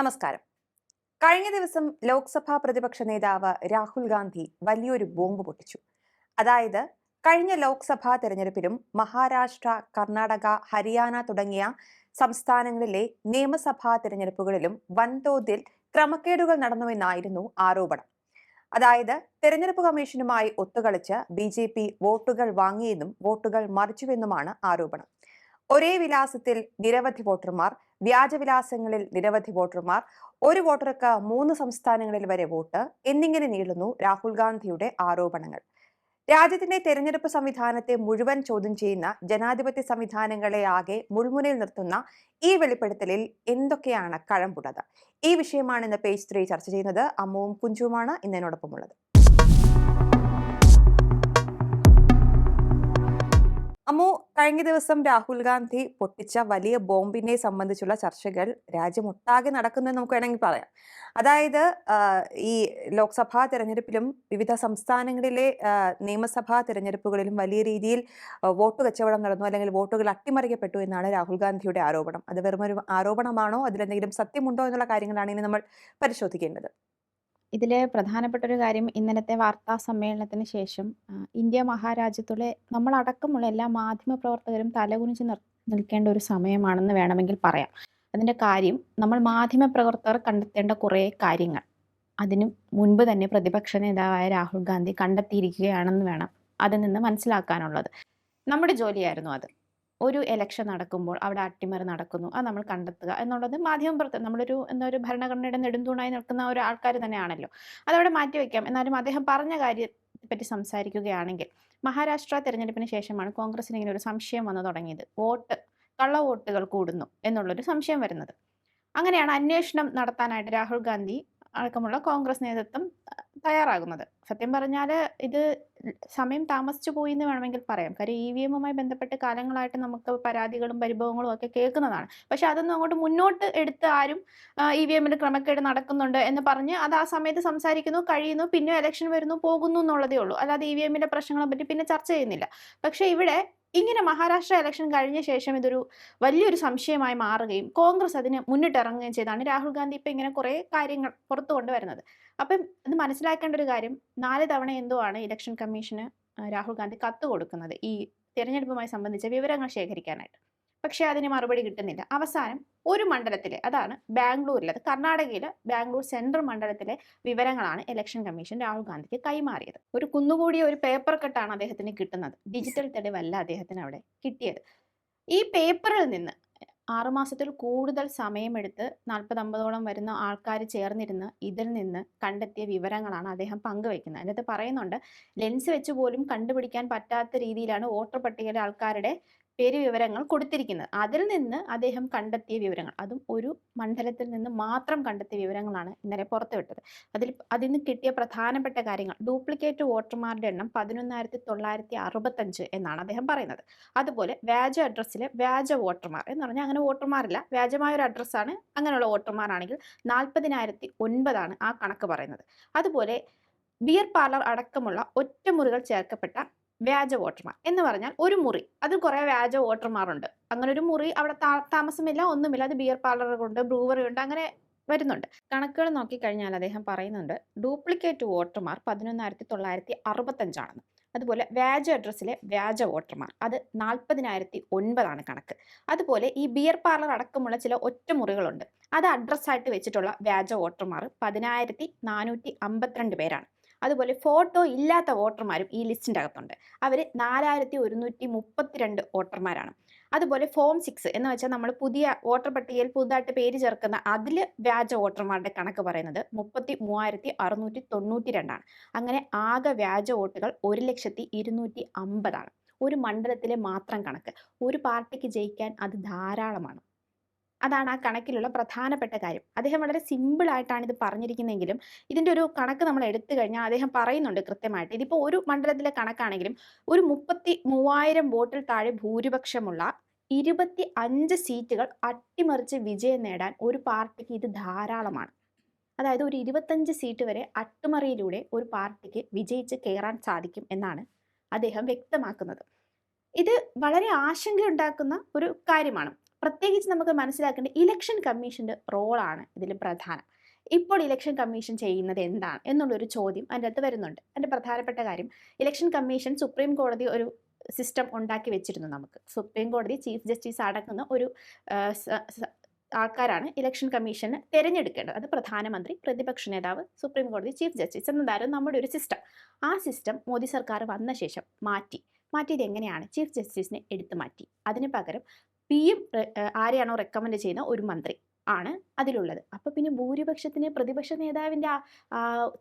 നമസ്കാരം. കഴിഞ്ഞ ദിവസം ലോക്സഭാ പ്രതിപക്ഷ നേതാവ് രാഹുൽ ഗാന്ധി വലിയൊരു ബോംബ് പൊട്ടിച്ചു. അതായത് കഴിഞ്ഞ ലോക്സഭാ തെരഞ്ഞെടുപ്പിലും മഹാരാഷ്ട്ര കർണാടക ഹരിയാന തുടങ്ങിയ സംസ്ഥാനങ്ങളിലെ നിയമസഭാ തെരഞ്ഞെടുപ്പുകളിലും വൻതോതിൽ ക്രമക്കേടുകൾ നടന്നുവെന്നായിരുന്നു ആരോപണം. അതായത് തെരഞ്ഞെടുപ്പ് കമ്മീഷനുമായി ഒത്തുകളിച്ച് ബി ജെ പി വോട്ടുകൾ വാങ്ങിയെന്നും വോട്ടുകൾ മറിച്ചുവെന്നുമാണ് ആരോപണം. ഒരേ വിലാസത്തിൽ നിരവധി വോട്ടർമാർ വ്യാജവിലാസങ്ങളിൽ നിരവധി വോട്ടർമാർ ഒരു വോട്ടർക്ക് മൂന്ന് സംസ്ഥാനങ്ങളിൽ വരെ വോട്ട് എന്നിങ്ങനെ നീളുന്നു രാഹുൽ ഗാന്ധിയുടെ ആരോപണങ്ങൾ. രാജ്യത്തിന്റെ തെരഞ്ഞെടുപ്പ് സംവിധാനത്തെ മുഴുവൻ ചോദ്യം ചെയ്യുന്ന ജനാധിപത്യ സംവിധാനങ്ങളെ ആകെ മുൾമുനയിൽ നിർത്തുന്ന ഈ വെളിപ്പെടുത്തലിൽ എന്തൊക്കെയാണ് കഴമ്പുള്ളത്? ഈ വിഷയമാണ് ഇന്ന് പേജ് ത്രീ ചർച്ച ചെയ്യുന്നത്. അമ്മുവും കുഞ്ചുവുമാണ് ഇന്ന് എന്നോടൊപ്പമുള്ളത്. അമ്മു കഴിഞ്ഞ ദിവസം രാഹുൽ ഗാന്ധി പൊട്ടിച്ച വലിയ ബോംബിനെ സംബന്ധിച്ചുള്ള ചർച്ചകൾ രാജ്യമൊട്ടാകെ നടക്കുന്നത് നമുക്ക് വേണമെങ്കിൽ പറയാം. അതായത് ഈ ലോക്സഭാ തെരഞ്ഞെടുപ്പിലും വിവിധ സംസ്ഥാനങ്ങളിലെ നിയമസഭാ തെരഞ്ഞെടുപ്പുകളിലും വലിയ രീതിയിൽ വോട്ട് കച്ചവടം നടന്നു അല്ലെങ്കിൽ വോട്ടുകൾ അട്ടിമറിക്കപ്പെട്ടു എന്നാണ് രാഹുൽ ഗാന്ധിയുടെ ആരോപണം. അത് വെറുമൊരു ആരോപണമാണോ? അതിലെന്തെങ്കിലും സത്യമുണ്ടോ എന്നുള്ള കാര്യങ്ങളാണ് ഇനി നമ്മൾ പരിശോധിക്കേണ്ടത്. ഇതിലെ പ്രധാനപ്പെട്ട ഒരു കാര്യം ഇന്നലത്തെ വാർത്താ സമ്മേളനത്തിന് ശേഷം ഇന്ത്യ മഹാരാജ്യത്തുള്ള നമ്മളടക്കമുള്ള എല്ലാ മാധ്യമ പ്രവർത്തകരും തലകുനിച്ച് നിൽക്കേണ്ട ഒരു സമയമാണെന്ന് വേണമെങ്കിൽ പറയാം. അതിന്റെ കാര്യം നമ്മൾ മാധ്യമ പ്രവർത്തകർ കണ്ടെത്തേണ്ട കുറേ കാര്യങ്ങൾ. അതിനു മുൻപ് തന്നെ പ്രതിപക്ഷ നേതാവായ രാഹുൽ ഗാന്ധി കണ്ടെത്തിയിരിക്കുകയാണെന്ന് വേണം അതിൽ നിന്ന് മനസ്സിലാക്കാനുള്ളത്. നമ്മുടെ ജോലിയായിരുന്നു അത്. ഒരു എലക്ഷൻ നടക്കുമ്പോൾ അവിടെ അട്ടിമറി നടക്കുന്നു. അത് നമ്മൾ കണ്ടെത്തുക എന്നുള്ളത് മാധ്യമം പുറത്ത് നമ്മളൊരു എന്താ ഒരു ഭരണഘടനയുടെ നെടുന്തൂണായി നിൽക്കുന്ന ഒരു ആൾക്കാർ തന്നെയാണല്ലോ. അതവിടെ മാറ്റിവെക്കാം എന്നാലും അദ്ദേഹം പറഞ്ഞ കാര്യത്തെ പറ്റി സംസാരിക്കുകയാണെങ്കിൽ മഹാരാഷ്ട്ര തെരഞ്ഞെടുപ്പിന് ശേഷമാണ് കോൺഗ്രസിന് ഇങ്ങനെ ഒരു സംശയം വന്നു തുടങ്ങിയത്. വോട്ട് കള്ള വോട്ടുകൾ കൂടുന്നു എന്നുള്ളൊരു സംശയം വരുന്നത്. അങ്ങനെയാണ് അന്വേഷണം നടത്താനായിട്ട് രാഹുൽ ഗാന്ധി അടക്കമുള്ള കോൺഗ്രസ് നേതൃത്വം തയ്യാറാകുന്നത്. സത്യം പറഞ്ഞാൽ ഇത് സമയം താമസിച്ചു പോയി എന്ന് വേണമെങ്കിൽ പറയാം. കാര്യം ഇ വി എമ്മുമായി ബന്ധപ്പെട്ട് കാലങ്ങളായിട്ട് നമുക്ക് പരാതികളും പരിഭവങ്ങളും ഒക്കെ കേൾക്കുന്നതാണ്. പക്ഷെ അതൊന്നും അങ്ങോട്ട് മുന്നോട്ട് എടുത്ത് ആരും ഇ വി എമ്മിൽ ക്രമക്കേട് നടക്കുന്നുണ്ട് എന്ന് പറഞ്ഞ് അത് ആ സമയത്ത് സംസാരിക്കുന്നു കഴിയുന്നു പിന്നെ ഇലക്ഷൻ വരുന്നു പോകുന്നു എന്നുള്ളതേ ഉള്ളൂ. അല്ലാതെ ഇ വി എമ്മിന്റെ പ്രശ്നങ്ങളെ പറ്റി പിന്നെ ചർച്ച ചെയ്യുന്നില്ല. പക്ഷെ ഇവിടെ ഇങ്ങനെ മഹാരാഷ്ട്ര ഇലക്ഷൻ കഴിഞ്ഞ ശേഷം ഇതൊരു വലിയൊരു സംശയമായി മാറുകയും കോൺഗ്രസ് അതിന് മുന്നിട്ടിറങ്ങുകയും ചെയ്താണ് രാഹുൽ ഗാന്ധി ഇപ്പം ഇങ്ങനെ കുറേ കാര്യങ്ങൾ പുറത്തു കൊണ്ടുവരുന്നത്. അപ്പം ഇത് മനസ്സിലാക്കേണ്ട ഒരു കാര്യം നാല് തവണ എന്തോ ആണ് ഇലക്ഷൻ കമ്മീഷന് രാഹുൽ ഗാന്ധി കത്ത് കൊടുക്കുന്നത് ഈ തിരഞ്ഞെടുപ്പുമായി സംബന്ധിച്ച വിവരങ്ങൾ ശേഖരിക്കാനായിട്ട്. പക്ഷേ അതിന് മറുപടി കിട്ടുന്നില്ല. അവസാനം ഒരു മണ്ഡലത്തിലെ അതാണ് ബാംഗ്ലൂരിൽ അത് കർണാടകയിലെ ബാംഗ്ലൂർ സെൻട്രൽ മണ്ഡലത്തിലെ വിവരങ്ങളാണ് ഇലക്ഷൻ കമ്മീഷൻ രാഹുൽ ഗാന്ധിക്ക് കൈമാറിയത്. ഒരു കുന്നുകൂടിയ ഒരു പേപ്പർ കട്ടാണ് അദ്ദേഹത്തിന് കിട്ടുന്നത്. ഡിജിറ്റൽ തെളിവല്ല അദ്ദേഹത്തിന് അവിടെ കിട്ടിയത്. ഈ പേപ്പറിൽ നിന്ന് ആറുമാസത്തിൽ കൂടുതൽ സമയമെടുത്ത് നാൽപ്പത് അമ്പതോളം വരുന്ന ആൾക്കാർ ചേർന്നിരുന്ന് ഇതിൽ നിന്ന് കണ്ടെത്തിയ വിവരങ്ങളാണ് അദ്ദേഹം പങ്കുവയ്ക്കുന്നത്. അതിനകത്ത് പറയുന്നുണ്ട് ലെൻസ് വെച്ച് പോലും കണ്ടുപിടിക്കാൻ പറ്റാത്ത രീതിയിലാണ് വോട്ടർ പട്ടികയിലെ ആൾക്കാരുടെ പേര് വിവരങ്ങൾ കൊടുത്തിരിക്കുന്നത്. അതിൽ നിന്ന് അദ്ദേഹം കണ്ടെത്തിയ വിവരങ്ങൾ. അതും ഒരു മണ്ഡലത്തിൽ നിന്ന് മാത്രം കണ്ടെത്തിയ വിവരങ്ങളാണ് ഇന്നലെ പുറത്തുവിട്ടത്. അതിൽ അതിൽ നിന്ന് കിട്ടിയ പ്രധാനപ്പെട്ട കാര്യങ്ങൾ. ഡ്യൂപ്ലിക്കേറ്റ് വോട്ടർമാരുടെ എണ്ണം പതിനൊന്നായിരത്തി തൊള്ളായിരത്തി അറുപത്തഞ്ച് എന്നാണ് അദ്ദേഹം പറയുന്നത്. അതുപോലെ വ്യാജ അഡ്രസ്സിലെ വ്യാജ വോട്ടർമാർ എന്ന് പറഞ്ഞാൽ അങ്ങനെ വോട്ടർമാരില്ല. വ്യാജമായ ഒരു അഡ്രസ്സാണ്. അങ്ങനെയുള്ള വോട്ടർമാരാണെങ്കിൽ നാൽപ്പതിനായിരത്തി ഒൻപതാണ് ആ കണക്ക് പറയുന്നത്. അതുപോലെ ബിയർ പാർലർ അടക്കമുള്ള ഒറ്റമുറികൾ ചേർക്കപ്പെട്ട വ്യാജ വോട്ടർമാർ എന്ന് പറഞ്ഞാൽ ഒരു മുറി. അതിൽ കുറേ വ്യാജ വോട്ടർമാരുണ്ട്. അങ്ങനെ ഒരു മുറി അവിടെ താമസമില്ല ഒന്നുമില്ല. അത് ബിയർ പാർലറുണ്ട് ബ്രൂവറി ഉണ്ട് അങ്ങനെ വരുന്നുണ്ട്. കണക്കുകൾ നോക്കിക്കഴിഞ്ഞാൽ അദ്ദേഹം പറയുന്നുണ്ട് ഡ്യൂപ്ലിക്കേറ്റ് വോട്ടർമാർ പതിനൊന്നായിരത്തി തൊള്ളായിരത്തി അറുപത്തഞ്ചാണെന്ന് അതുപോലെ വ്യാജ അഡ്രസ്സിലെ വ്യാജ വോട്ടർമാർ. അത് നാൽപ്പതിനായിരത്തി ഒൻപതാണ് കണക്ക്. അതുപോലെ ഈ ബിയർ പാർലർ അടക്കമുള്ള ചില ഒറ്റ മുറികളുണ്ട്. അത് അഡ്രസ്സായിട്ട് വെച്ചിട്ടുള്ള വ്യാജ വോട്ടർമാർ പതിനായിരത്തി നാനൂറ്റി അമ്പത്തിരണ്ട് പേരാണ്. അതുപോലെ ഫോട്ടോ ഇല്ലാത്ത വോട്ടർമാരും ഈ ലിസ്റ്റിന്റെ അകത്തുണ്ട്. അവർ നാലായിരത്തി ഒരുന്നൂറ്റി മുപ്പത്തിരണ്ട് വോട്ടർമാരാണ്. അതുപോലെ ഫോം സിക്സ് എന്ന് വെച്ചാൽ നമ്മൾ പുതിയ വോട്ടർ പട്ടികയിൽ പുതുതായിട്ട് പേര് ചേർക്കുന്ന അതിൽ വ്യാജ വോട്ടർമാരുടെ കണക്ക് പറയുന്നത് മുപ്പത്തി മൂവായിരത്തി അറുന്നൂറ്റി തൊണ്ണൂറ്റി രണ്ടാണ് അങ്ങനെ ആകെ വ്യാജ വോട്ടുകൾ ഒരു ലക്ഷത്തി ഇരുന്നൂറ്റി അമ്പതാണ് ഒരു മണ്ഡലത്തിലെ മാത്രം കണക്ക്. ഒരു പാർട്ടിക്ക് ജയിക്കാൻ അത് ധാരാളമാണ്. അതാണ് ആ കണക്കിലുള്ള പ്രധാനപ്പെട്ട കാര്യം. അദ്ദേഹം വളരെ സിമ്പിൾ ആയിട്ടാണ് ഇത് പറഞ്ഞിരിക്കുന്നതെങ്കിലും ഇതിന്റെ ഒരു കണക്ക് നമ്മൾ എടുത്തു കഴിഞ്ഞാൽ അദ്ദേഹം പറയുന്നുണ്ട് കൃത്യമായിട്ട്. ഇതിപ്പോൾ ഒരു മണ്ഡലത്തിലെ കണക്കാണെങ്കിലും ഒരു മുപ്പത്തി മൂവായിരം വോട്ടിൽ താഴെ ഭൂരിപക്ഷമുള്ള ഇരുപത്തി അഞ്ച് സീറ്റുകൾ അട്ടിമറിച്ച് വിജയം നേടാൻ ഒരു പാർട്ടിക്ക് ഇത് ധാരാളമാണ്. അതായത് ഒരു ഇരുപത്തഞ്ച് സീറ്റ് വരെ അട്ടിമറിയിലൂടെ ഒരു പാർട്ടിക്ക് വിജയിച്ച് കയറാൻ സാധിക്കും എന്നാണ് അദ്ദേഹം വ്യക്തമാക്കുന്നത്. ഇത് വളരെ ആശങ്കയുണ്ടാക്കുന്ന ഒരു കാര്യമാണ്. പ്രത്യേകിച്ച് നമുക്ക് മനസ്സിലാക്കേണ്ട ഇലക്ഷൻ കമ്മീഷന്റെ റോളാണ് ഇതിൽ പ്രധാനം. ഇപ്പോൾ ഇലക്ഷൻ കമ്മീഷൻ ചെയ്യുന്നത് എന്താണ് എന്നുള്ളൊരു ചോദ്യം അതിന്റെ അകത്ത് വരുന്നുണ്ട്. അതിന്റെ പ്രധാനപ്പെട്ട കാര്യം ഇലക്ഷൻ കമ്മീഷൻ സുപ്രീം കോടതി ഒരു സിസ്റ്റം ഉണ്ടാക്കി വെച്ചിരുന്നു നമുക്ക്. സുപ്രീം കോടതി ചീഫ് ജസ്റ്റിസ് അടങ്ങുന്ന ഒരു ആൾക്കാരാണ് ഇലക്ഷൻ കമ്മീഷന് തിരഞ്ഞെടുക്കേണ്ടത്. അത് പ്രധാനമന്ത്രി പ്രതിപക്ഷ നേതാവ് സുപ്രീം കോടതി ചീഫ് ജസ്റ്റിസ് എന്നതായിരുന്നു നമ്മുടെ ഒരു സിസ്റ്റം ആ സിസ്റ്റം മോദി സർക്കാർ വന്ന ശേഷം മാറ്റി. മാറ്റിയത് എങ്ങനെയാണ്? ചീഫ് ജസ്റ്റിസിനെ എടുത്തു മാറ്റി. അതിന് പകരം പി എം ആരെയാണോ റെക്കമെൻഡ് ചെയ്യുന്ന ഒരു മന്ത്രി ആണ് അതിലുള്ളത്. അപ്പോൾ പിന്നെ ഭൂരിപക്ഷത്തിന് പ്രതിപക്ഷ നേതാവിന്റെ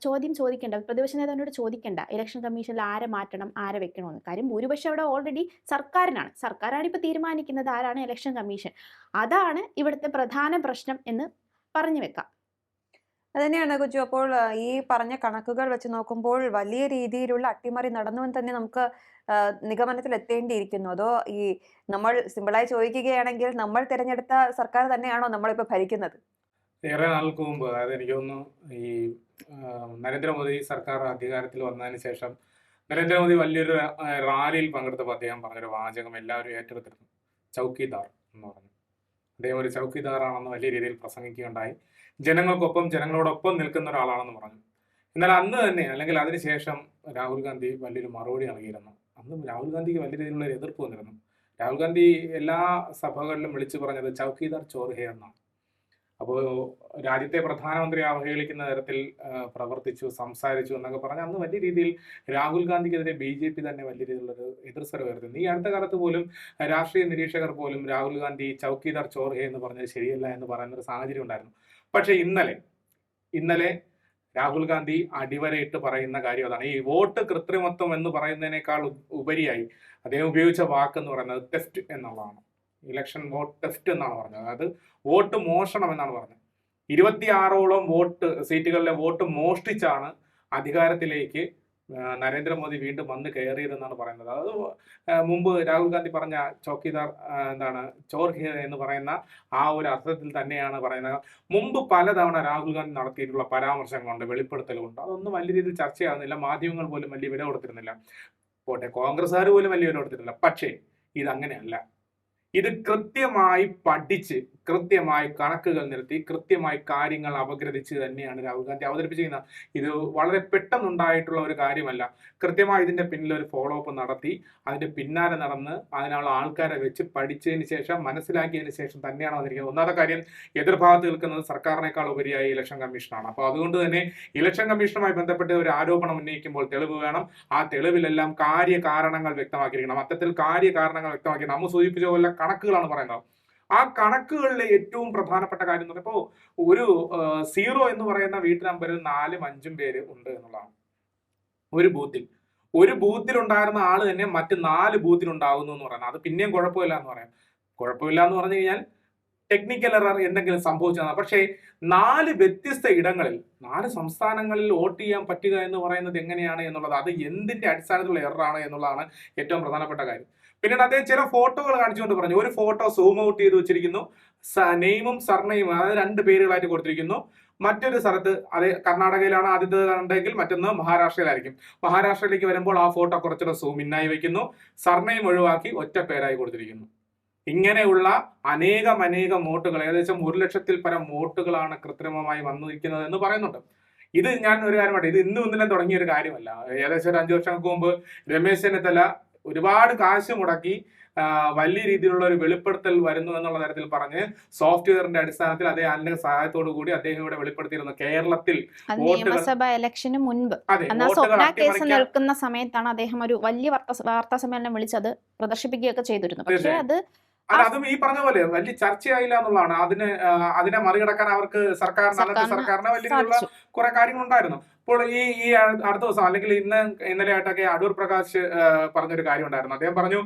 ചോദ്യം ചോദിക്കേണ്ട പ്രതിപക്ഷ നേതാവിനോട് ചോദിക്കേണ്ട ഇലക്ഷൻ കമ്മീഷനിൽ ആരെ മാറ്റണം ആരെ വെക്കണമെന്ന് കാര്യം ഭൂരിപക്ഷം അവിടെ ഓൾറെഡി സർക്കാരിനാണ്. സർക്കാരാണ് ഇപ്പോൾ തീരുമാനിക്കുന്നത് ആരാണ് ഇലക്ഷൻ കമ്മീഷൻ അതാണ് ഇവിടുത്തെ പ്രധാന പ്രശ്നം എന്ന് പറഞ്ഞു വെക്കാം. അത് തന്നെയാണ് കുജു അപ്പോൾ ഈ പറഞ്ഞ കണക്കുകൾ വെച്ച് നോക്കുമ്പോൾ വലിയ രീതിയിലുള്ള അട്ടിമറി നടന്നുവെന്ന് തന്നെ നമുക്ക് നിഗമനത്തിൽ എത്തേണ്ടിയിരിക്കുന്നു. അതോ ഈ നമ്മൾ സിമ്പിളായി ചോദിക്കുകയാണെങ്കിൽ നമ്മൾ തിരഞ്ഞെടുത്ത സർക്കാർ തന്നെയാണോ നമ്മളിപ്പോൾ ഭരിക്കുന്നത്? ഏറെ നാൾക്ക് മുമ്പ് അതായത് എനിക്ക് തോന്നുന്നു ഈ നരേന്ദ്രമോദി സർക്കാർ അധികാരത്തിൽ വന്നതിന് ശേഷം നരേന്ദ്രമോദി വലിയൊരു റാലിയിൽ പങ്കെടുത്തപ്പോൾ അദ്ദേഹം പറഞ്ഞൊരു വാചകം എല്ലാവരും ഏറ്റെടുത്തിരുന്നു. ചൗക്കിദാർ എന്ന് പറഞ്ഞു. അദ്ദേഹം ഒരു ചൗക്കിദാറാണെന്ന് വലിയ രീതിയിൽ പ്രസംഗിക്കുകയുണ്ടായി. ജനങ്ങൾക്കൊപ്പം ജനങ്ങളോടൊപ്പം നിൽക്കുന്ന ഒരാളാണെന്ന് പറഞ്ഞു. എന്നാൽ അന്ന് തന്നെ അല്ലെങ്കിൽ അതിനുശേഷം രാഹുൽ ഗാന്ധി വലിയൊരു മറുപടി നൽകിയിരുന്നു. അന്ന് രാഹുൽ ഗാന്ധിക്ക് വലിയ രീതിയിലുള്ള ഒരു എതിർപ്പ് വന്നിരുന്നു. രാഹുൽ ഗാന്ധി എല്ലാ സഭകളിലും വിളിച്ചു പറഞ്ഞത് ചൗക്കിദാർ ചോർഹെ എന്നാണ്. അപ്പോൾ രാജ്യത്തെ പ്രധാനമന്ത്രി അവഹേളിക്കുന്ന തരത്തിൽ പ്രവർത്തിച്ചു സംസാരിച്ചു എന്നൊക്കെ പറഞ്ഞ് അന്ന് വലിയ രീതിയിൽ രാഹുൽ ഗാന്ധിക്കെതിരെ ബി ജെ പി തന്നെ വലിയ രീതിയിലുള്ളൊരു എതിർസ്വരം ഉയർത്തുന്നു ഈ അടുത്ത കാലത്ത് പോലും രാഷ്ട്രീയ നിരീക്ഷകർ പോലും രാഹുൽ ഗാന്ധി ചൗക്കിദാർ ചോർഹെ എന്ന് പറഞ്ഞത് ശരിയല്ല എന്ന് പറയുന്ന ഒരു സാഹചര്യം ഉണ്ടായിരുന്നു. പക്ഷേ ഇന്നലെ ഇന്നലെ രാഹുൽ ഗാന്ധി അടിവരയിട്ട് പറയുന്ന കാര്യം അതാണ്. ഈ വോട്ട് കൃത്രിമത്വം എന്ന് പറയുന്നതിനേക്കാൾ ഉപരിയായി അദ്ദേഹം ഉപയോഗിച്ച വാക്ക് എന്ന് പറയുന്നത് ടെസ്റ്റ് എന്നുള്ളതാണ്. ഇലക്ഷൻ വോട്ട് ടെസ്റ്റ് എന്നാണ് പറഞ്ഞത്. അതായത് വോട്ട് മോഷണം എന്നാണ് പറഞ്ഞത്. ഇരുപത്തിയാറോളം വോട്ട് സീറ്റുകളിലെ വോട്ട് മോഷ്ടിച്ചാണ് അധികാരത്തിലേക്ക് നരേന്ദ്രമോദി വീണ്ടും വന്ന് കയറിയതെന്നാണ് പറയുന്നത്. അത് ആ, മുമ്പ് രാഹുൽ ഗാന്ധി പറഞ്ഞ ചോക്കിദാർ എന്താണ് ചോർ ഹിയർ എന്ന് പറയുന്ന ആ ഒരു അർത്ഥത്തിൽ തന്നെയാണ് പറയുന്നത്. മുമ്പ് പലതവണ രാഹുൽ ഗാന്ധി നടത്തിയിട്ടുള്ള പരാമർശങ്ങളുണ്ട് വെളിപ്പെടുത്തലുണ്ട് അതൊന്നും വലിയ രീതിയിൽ ചർച്ചയാകുന്നില്ല. മാധ്യമങ്ങൾ പോലും വലിയ വില കൊടുത്തിരുന്നില്ല. പോട്ടെ കോൺഗ്രസ്സുകാർ പോലും വലിയ വില കൊടുത്തിരുന്നില്ല. പക്ഷേ ഇതങ്ങനെയല്ല. ഇത് കൃത്യമായി പഠിച്ച് കൃത്യമായി കണക്കുകൾ നിർത്തി കൃത്യമായി കാര്യങ്ങൾ അപഗ്രഥിച്ച് തന്നെയാണ് രാഹുൽ ഗാന്ധി അവതരിപ്പിച്ചിരിക്കുന്നത്. ഇത് വളരെ പെട്ടെന്നുണ്ടായിട്ടുള്ള ഒരു കാര്യമല്ല. കൃത്യമായി ഇതിന്റെ പിന്നിൽ ഒരു ഫോളോ അപ്പ് നടത്തി അതിന്റെ പിന്നാലെ നടന്ന് അതിനുള്ള ആൾക്കാരെ വെച്ച് പഠിച്ചതിന് ശേഷം മനസ്സിലാക്കിയതിന് ശേഷം തന്നെയാണ് വന്നിരിക്കുന്നത് ഒന്നാമത്തെ കാര്യം എതിർഭാഗത്ത് നിൽക്കുന്നത് സർക്കാരിനേക്കാൾ ഉപരിയായി ഇലക്ഷൻ കമ്മീഷനാണ് അപ്പോൾ അതുകൊണ്ട് തന്നെ ഇലക്ഷൻ കമ്മീഷനുമായി ബന്ധപ്പെട്ട് ഒരു ആരോപണം ഉന്നയിക്കുമ്പോൾ തെളിവ് വേണം. ആ തെളിവിലെല്ലാം കാര്യകാരണങ്ങൾ വ്യക്തമാക്കിയിരിക്കണം. അത്തരത്തിൽ കാര്യകാരണങ്ങൾ വ്യക്തമാക്കി. നമ്മൾ സൂചിപ്പിച്ച പോലെ കണക്കുകളാണ് പറയുന്നത്. ആ കണക്കുകളിലെ ഏറ്റവും പ്രധാനപ്പെട്ട കാര്യം എന്ന് പറയുമ്പോൾ ഒരു സീറോ എന്ന് പറയുന്ന വീട്ടു നമ്പറിൽ നാലും അഞ്ചും പേര് ഉണ്ട് എന്നുള്ളതാണ്. ഒരു ബൂത്തിൽ. ഒരു ബൂത്തിൽ ഉണ്ടായിരുന്ന ആൾ തന്നെ മറ്റ് നാല് ബൂത്തിൽ ഉണ്ടാകുന്നു എന്ന് പറയുന്നത്. അത് പിന്നെയും കുഴപ്പമില്ല എന്ന് പറയാം. കുഴപ്പമില്ല എന്ന് പറഞ്ഞു കഴിഞ്ഞാൽ ടെക്നിക്കൽ എറർ എന്തെങ്കിലും സംഭവിച്ചതാണ്. പക്ഷേ നാല് വ്യത്യസ്ത ഇടങ്ങളിൽ നാല് സംസ്ഥാനങ്ങളിൽ വോട്ട് ചെയ്യാൻ പറ്റുക എന്ന് പറയുന്നത് എങ്ങനെയാണ് എന്നുള്ളത് അത് എന്തിന്റെ അടിസ്ഥാനത്തിലുള്ള എററാണ് എന്നുള്ളതാണ് ഏറ്റവും പ്രധാനപ്പെട്ട കാര്യം. പിന്നീട് അദ്ദേഹം ചില ഫോട്ടോകൾ കാണിച്ചുകൊണ്ട് പറഞ്ഞു. ഒരു ഫോട്ടോ സൂം ഔട്ട് ചെയ്ത് വെച്ചിരിക്കുന്നു. നെയിമും സർനെയിമും അതായത് രണ്ട് പേരുകളായിട്ട് കൊടുത്തിരിക്കുന്നു. മറ്റൊരു സ്ഥലത്ത് അത് കർണാടകയിലാണ് ആദ്യത്തെ ഉണ്ടെങ്കിൽ മറ്റൊന്ന് മഹാരാഷ്ട്രയിലായിരിക്കും. മഹാരാഷ്ട്രയിലേക്ക് വരുമ്പോൾ ആ ഫോട്ടോ കുറച്ചുകൂടെ സൂം ഇന്നായി വെക്കുന്നു. സർനെയിം ഒഴിവാക്കി ഒറ്റ പേരായി കൊടുത്തിരിക്കുന്നു. ഇങ്ങനെയുള്ള അനേകം അനേകം വോട്ടുകൾ ഏകദേശം ഒരു ലക്ഷത്തിൽ പരം വോട്ടുകളാണ് കൃത്രിമമായി വന്നിരിക്കുന്നത് എന്ന് പറയുന്നുണ്ട്. ഇത് ഞാൻ ഒരു കാര്യമായിട്ട് ഇത് ഇന്നും ഇന്നലെ തുടങ്ങിയ ഒരു കാര്യമല്ല. ഏകദേശം ഒരു അഞ്ചു വർഷങ്ങൾക്ക് മുമ്പ് രമേശ് ചെന്നിത്തല ഒരുപാട് കാശ് മുടക്കി വലിയ രീതിയിലുള്ള ഒരു വെളിപ്പെടുത്തൽ വരുന്നു എന്നുള്ള തരത്തിൽ പറഞ്ഞ് സോഫ്റ്റ്വെയറിന്റെ അടിസ്ഥാനത്തിൽ അതേ അതിന്റെ സഹായത്തോടു കൂടി അദ്ദേഹം ഇവിടെ വെളിപ്പെടുത്തിയിരുന്നു. കേരളത്തിൽ നിയമസഭാ ഇലക്ഷന് മുൻപ്. കേസ് നിൽക്കുന്ന സമയത്താണ് അദ്ദേഹം ഒരു വലിയ വാർത്താ സമ്മേളനം വിളിച്ചത് പ്രദർശിപ്പിക്കുകയൊക്കെ ചെയ്തിരുന്നു പക്ഷേ അത് അല്ല അതും ഈ പറഞ്ഞ പോലെ വലിയ ചർച്ചയായില്ല എന്നുള്ളതാണ്. അതിന് അതിനെ മറികടക്കാൻ അവർക്ക് സർക്കാരിന് സർക്കാരിന് വലിയ രീതിയിലുള്ള കുറെ കാര്യങ്ങളുണ്ടായിരുന്നു. ഇപ്പോൾ ഈ ഈ അടുത്ത ദിവസം അല്ലെങ്കിൽ ഇന്ന് ഇന്നലെ ആയിട്ടൊക്കെ അടൂർ പ്രകാശ് പറഞ്ഞൊരു കാര്യം ഉണ്ടായിരുന്നു. അദ്ദേഹം പറഞ്ഞു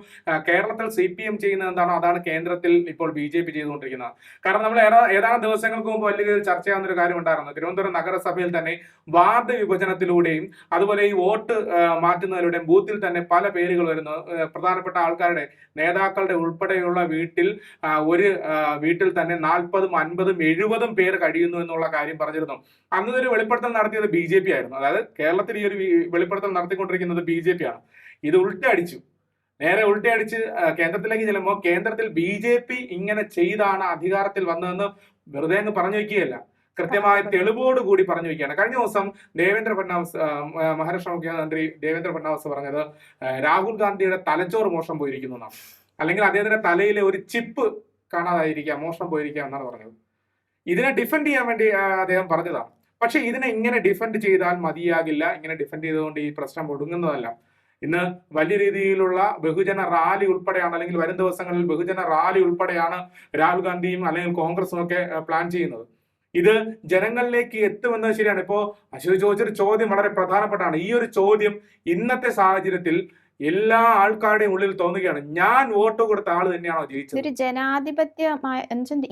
കേരളത്തിൽ സി പി എം ചെയ്യുന്നത് എന്താണോ? അതാണ് കേന്ദ്രത്തിൽ ഇപ്പോൾ ബി ജെ പി ചെയ്തുകൊണ്ടിരിക്കുന്നത്. കാരണം നമ്മൾ ഏതാ ഏതാനും ദിവസങ്ങൾക്ക് മുമ്പ് വലിയ ചർച്ചയാവുന്ന ഒരു കാര്യം ഉണ്ടായിരുന്നു. തിരുവനന്തപുരം നഗരസഭയിൽ തന്നെ വാർഡ് വിഭജനത്തിലൂടെയും അതുപോലെ ഈ വോട്ട് മാറ്റുന്നതിലൂടെയും ബൂത്തിൽ തന്നെ പല പേരുകൾ വരുന്നു. പ്രധാനപ്പെട്ട ആൾക്കാരുടെ നേതാക്കളുടെ ഉൾപ്പെടെയുള്ള വീട്ടിൽ ഒരു വീട്ടിൽ തന്നെ നാൽപ്പതും അൻപതും എഴുപതും പേര് കഴിയുന്നു എന്നുള്ള കാര്യം പറഞ്ഞിരുന്നു. അന്ന് ഒരു വെളിപ്പെടുത്തൽ നടത്തിയത് ബി ജെ പി ആയിരുന്നു. അതായത് കേരളത്തിൽ ഈ ഒരു വെളിപ്പെടുത്തൽ നടത്തിക്കൊണ്ടിരിക്കുന്നത് ബി ജെ പി ആണ്. ഇത് ഉൾട്ടടിച്ചു. നേരെ ഉൾട്ടയടിച്ച് അടിച്ച് കേന്ദ്രത്തിലേക്ക് ചെല്ലുമ്പോൾ കേന്ദ്രത്തിൽ ബി ജെ പി ഇങ്ങനെ ചെയ്താണ് അധികാരത്തിൽ വന്നതെന്ന് വെറുതെ അങ്ങ് പറഞ്ഞു വയ്ക്കുകയല്ല. കൃത്യമായ തെളിവോട് കൂടി പറഞ്ഞു വയ്ക്കുകയാണ്. കഴിഞ്ഞ ദിവസം ദേവേന്ദ്ര ഫഡ്നാവിസ് മഹാരാഷ്ട്ര മുഖ്യമന്ത്രി ദേവേന്ദ്ര ഫഡ്നാവിസ് പറഞ്ഞത് രാഹുൽ ഗാന്ധിയുടെ തലച്ചോറ് മോശം പോയിരിക്കുന്നു എന്നാണ്. അല്ലെങ്കിൽ അദ്ദേഹത്തിന്റെ തലയിലെ ഒരു ചിപ്പ് കാണാതായിരിക്കാം മോഷണം പോയിരിക്കാം എന്നാണ് പറഞ്ഞത്. ഇതിനെ ഡിഫെൻഡ് ചെയ്യാൻ വേണ്ടി അദ്ദേഹം പറഞ്ഞതാണ്. പക്ഷെ ഇതിനെ ഇങ്ങനെ ഡിഫെൻഡ് ചെയ്താൽ മതിയാകില്ല. ഇങ്ങനെ ഡിഫെൻഡ് ചെയ്തുകൊണ്ട് ഈ പ്രശ്നം ഒടുങ്ങുന്നതല്ല. ഇന്ന് വലിയ രീതിയിലുള്ള ബഹുജന റാലി ഉൾപ്പെടെയാണ് അല്ലെങ്കിൽ വരും ദിവസങ്ങളിൽ ബഹുജന റാലി ഉൾപ്പെടെയാണ് രാഹുൽ ഗാന്ധിയും അല്ലെങ്കിൽ കോൺഗ്രസും ഒക്കെ പ്ലാൻ ചെയ്യുന്നത്. ഇത് ജനങ്ങളിലേക്ക് എത്തുമെന്നത് ശരിയാണ്. ഇപ്പോ അശോക് ചോദിച്ചൊരു ചോദ്യം വളരെ പ്രധാനപ്പെട്ടാണ് ഈ ഒരു ചോദ്യം ഇന്നത്തെ സാഹചര്യത്തിൽ എല്ലാ ആൾക്കാരുടെയും ഉള്ളിൽ തോന്നുകയാണ് ഞാൻ വോട്ട് കൊടുത്ത ആൾ തന്നെയാണോ ജയിച്ചത്? ഒരു ജനാധിപത്യമായ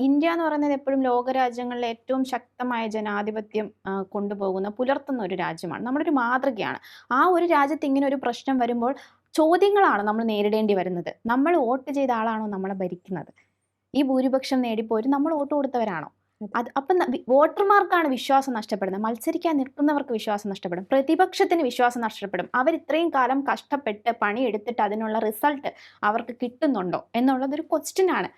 ഇന്ത്യ എന്ന് പറയുന്നത് എപ്പോഴും ലോകരാജ്യങ്ങളിലെ ഏറ്റവും ശക്തമായ ജനാധിപത്യം കൊണ്ടുപോകുന്ന പുലർത്തുന്ന ഒരു രാജ്യമാണ്. നമ്മുടെ ഒരു മാതൃകയാണ്. ആ ഒരു രാജ്യത്ത് ഇങ്ങനെ ഒരു പ്രശ്നം വരുമ്പോൾ ചോദ്യങ്ങളാണ് നമ്മൾ നേരിടേണ്ടി വരുന്നത്. നമ്മൾ വോട്ട് ചെയ്ത ആളാണോ നമ്മളെ ഭരിക്കുന്നത്? ഈ ഭൂരിപക്ഷം നേടിപ്പോരും നമ്മൾ വോട്ട് കൊടുത്തവരാണോ? അത്. അപ്പം വോട്ടർമാർക്കാണ് വിശ്വാസം നഷ്ടപ്പെടുന്നത്. മത്സരിക്കാൻ നിൽക്കുന്നവർക്ക് വിശ്വാസം നഷ്ടപ്പെടും. പ്രതിപക്ഷത്തിന് വിശ്വാസം നഷ്ടപ്പെടും. അവർ ഇത്രയും കാലം കഷ്ടപ്പെട്ട് പണിയെടുത്തിട്ട് അതിനുള്ള റിസൾട്ട് അവർക്ക് കിട്ടുന്നുണ്ടോ എന്നുള്ളതൊരു ക്വസ്റ്റ്യൻ ആണ്.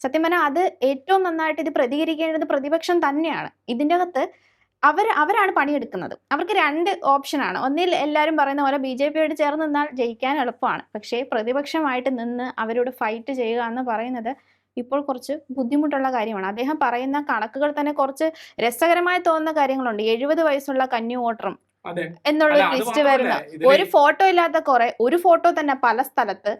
സത്യം പറഞ്ഞാൽ അത് ഏറ്റവും നന്നായിട്ട് ഇത് പ്രതികരിക്കേണ്ടത് പ്രതിപക്ഷം തന്നെയാണ്. ഇതിന്റെ അകത്ത് അവർ അവരാണ് പണിയെടുക്കുന്നത്. അവർക്ക് രണ്ട് ഓപ്ഷനാണ് ഒന്നിൽ എല്ലാവരും പറയുന്ന പോലെ ബി ജെ പിയോട് ചേർന്ന് നിന്നാൽ ജയിക്കാൻ എളുപ്പമാണ്. പക്ഷേ പ്രതിപക്ഷമായിട്ട് നിന്ന് അവരോട് ഫൈറ്റ് ചെയ്യുക എന്ന് പറയുന്നത് ഇപ്പോൾ കുറച്ച് ബുദ്ധിമുട്ടുള്ള കാര്യമാണ്. അദ്ദേഹം പറയുന്ന കണക്കുകൾ തന്നെ കുറച്ച് രസകരമായി തോന്നുന്ന കാര്യങ്ങളുണ്ട്. എഴുപത് വയസ്സുള്ള കന്യു വോട്ടറും എന്നുള്ള ലിസ്റ്റ് വരുന്ന ഒരു ഫോട്ടോ ഇല്ലാത്ത കുറെ ഒരു ഫോട്ടോ തന്നെ പല സ്ഥലത്ത്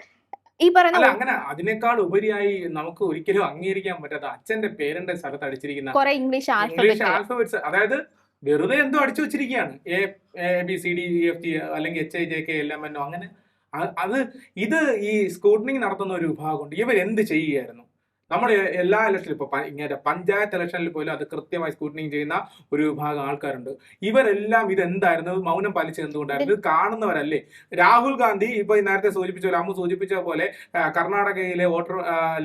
ഈ പറയുന്ന അങ്ങനെ അതിനേക്കാൾ ഉപരിയായി നമുക്ക് ഒരിക്കലും അംഗീകരിക്കാൻ പറ്റാത്ത അച്ഛന്റെ പേരന്റെ സ്ഥലത്ത് അടിച്ചിരിക്കുന്ന കുറെ ഇംഗ്ലീഷ് ആൽഫബറ്റ്സ് അതായത് വെറുതെ എന്തോ അടിച്ചു വെച്ചിരിക്കുകയാണ്. A A B C D E F T അല്ലെങ്കിൽ H I J K L M N അങ്ങനെ. അത് ഇത് ഈ സ്കൂട്ടനിങ് നടത്തുന്ന ഒരു വിഭാഗമുണ്ട്. ഇവർ എന്ത് ചെയ്യുകയായിരുന്നു? നമ്മൾ എല്ലാ ഇലക്ഷനിലും ഇപ്പൊ ഇങ്ങനെ പഞ്ചായത്ത് ഇലക്ഷനിൽ പോലും അത് കൃത്യമായി സ്കൂട്ടനിങ് ചെയ്യുന്ന ഒരു വിഭാഗം ആൾക്കാരുണ്ട്. ഇവരെല്ലാം ഇത് എന്തായിരുന്നു മൗനം പാലിച്ചത് എന്തുകൊണ്ടായിരുന്നു? ഇത് കാണുന്നവരല്ലേ? രാഹുൽ ഗാന്ധി ഇപ്പൊ നേരത്തെ സൂചിപ്പിച്ച അമ്മ സൂചിപ്പിച്ച പോലെ കർണാടകയിലെ വോട്ടർ